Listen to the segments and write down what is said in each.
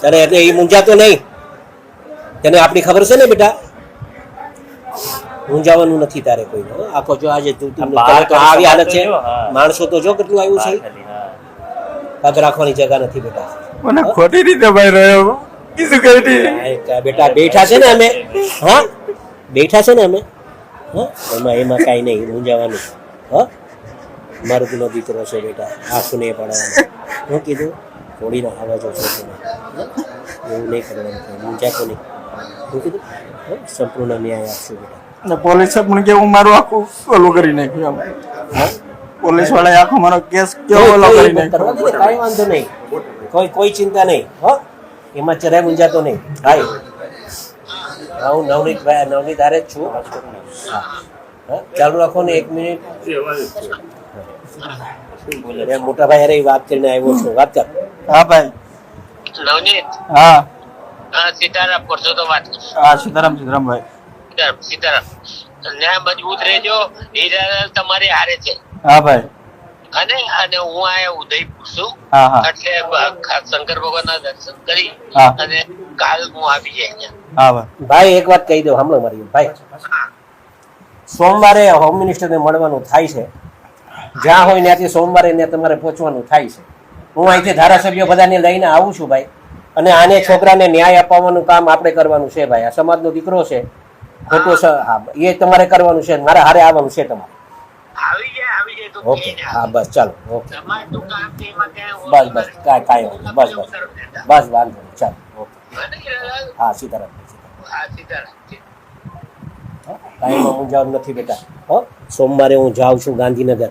તને એટલે એ મૂંઝાતો નહીં. તને આપણી ખબર છે ને બેટા? મૂંઝાવાનું નથી તારે કોઈ આખો જો આજે આવી હાલત છે. માણસો તો જો કેટલું આવ્યું છે. પગ રાખવાની જગા નથી બેટા. મને ખોટી રીતે ભાઈ રહ્યો બેટા બેઠા છે ને અમે. હા? બેઠા છે ને અમે? હા? એમાં એમાં કાંઈ નહીં મૂંઝાવાનું. હા? મારો પેલો દીકરો છે બેટા આંખું નહીં પડવાનું. હું કીધું? થોડીનો આવાજો છે તને એવું નહીં કરવાનું મૂંઝાતો નહીં હું કીધું? સંપૂર્ણ ન્યાય આપશું બેટા. ને પોલીસે પણ કેવું મારું આખું ઓલું કરી નાખ્યું એમ. પોલીસ વાળાએ આખો મારો કેસ કેવો ઓલો કરી ને, નાખ્યો? કઈ વાંધો નહીં. કોઈ કોઈ ચિંતા નહીં હો. એમાં જરાય મૂંઝાતો નહીં. હાય. હા, હું નવનીત ભાઈ નવનીત હારે જ છું. ચાલુ રાખો ને એક મિનિટ. મોટા ભાઈ અરે વાત કરીને આવ્યો છું. વાત કર. હા ભાઈ. નવનીત? હા. હા સીતારામ કરશો તો વાત હા સીતારામ સીતારામ ભાઈ. સીતારામ સીતારામ. મજબૂત રહેજો હીરા તમારી હારે છે. હા ભાઈ. અને અને હું આયા ઉદયપુર છું. એટલે શંકર ભગવાન ના દર્શન કરી અને કાલ હું આવી જાય હા ભાઈ. ભાઈ એક વાત કહી દઉં હમણાં મારી ભાઈ સોમવારે હોમ મિનિસ્ટરને મળવાનું થાય છે. જ્યાં હોય ત્યાંથી સોમવારે ત્યાં તમારે પહોંચવાનું થાય છે. હું અહીંથી ધારાસભ્યો બધાને લઈને આવું છું ભાઈ. અને આને છોકરાને ન્યાય અપાવવાનું કામ આપણે કરવાનું છે ભાઈ. આ સમાજનો દીકરો છે. ખોટો હા એ તમારે કરવાનું છે. મારે હારે આવવાનું છે તમારે. આવી જાય આવી જાય તો ઓકે. હા બસ ચાલો. ઓકે. તમારું કામ છે એમાં ક્યાંય બસ બસ. કાંઈ કાંઈ વાંધો બસ બસ. બસ વાંધો નહીં. ચાલો. ઓકે. હા સીતારામ. સીતારામ. હા હો? નથી બેટા. હો સોમવારે હું જાઉં છું ગાંધીનગર.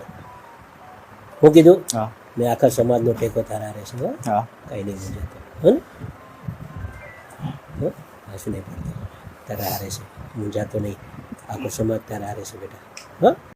હું કીધું? હા. મેં આખા સમાજનો ટેકો તારા રહેશે હો. હા. કાંઈ નહીં મૂંઝાતો હં? ને હો નહીં પડતો? તારા હારે છે. મૂંઝાતો નહીં. આખો સમાજ તારા હારે છે બેટા. હો?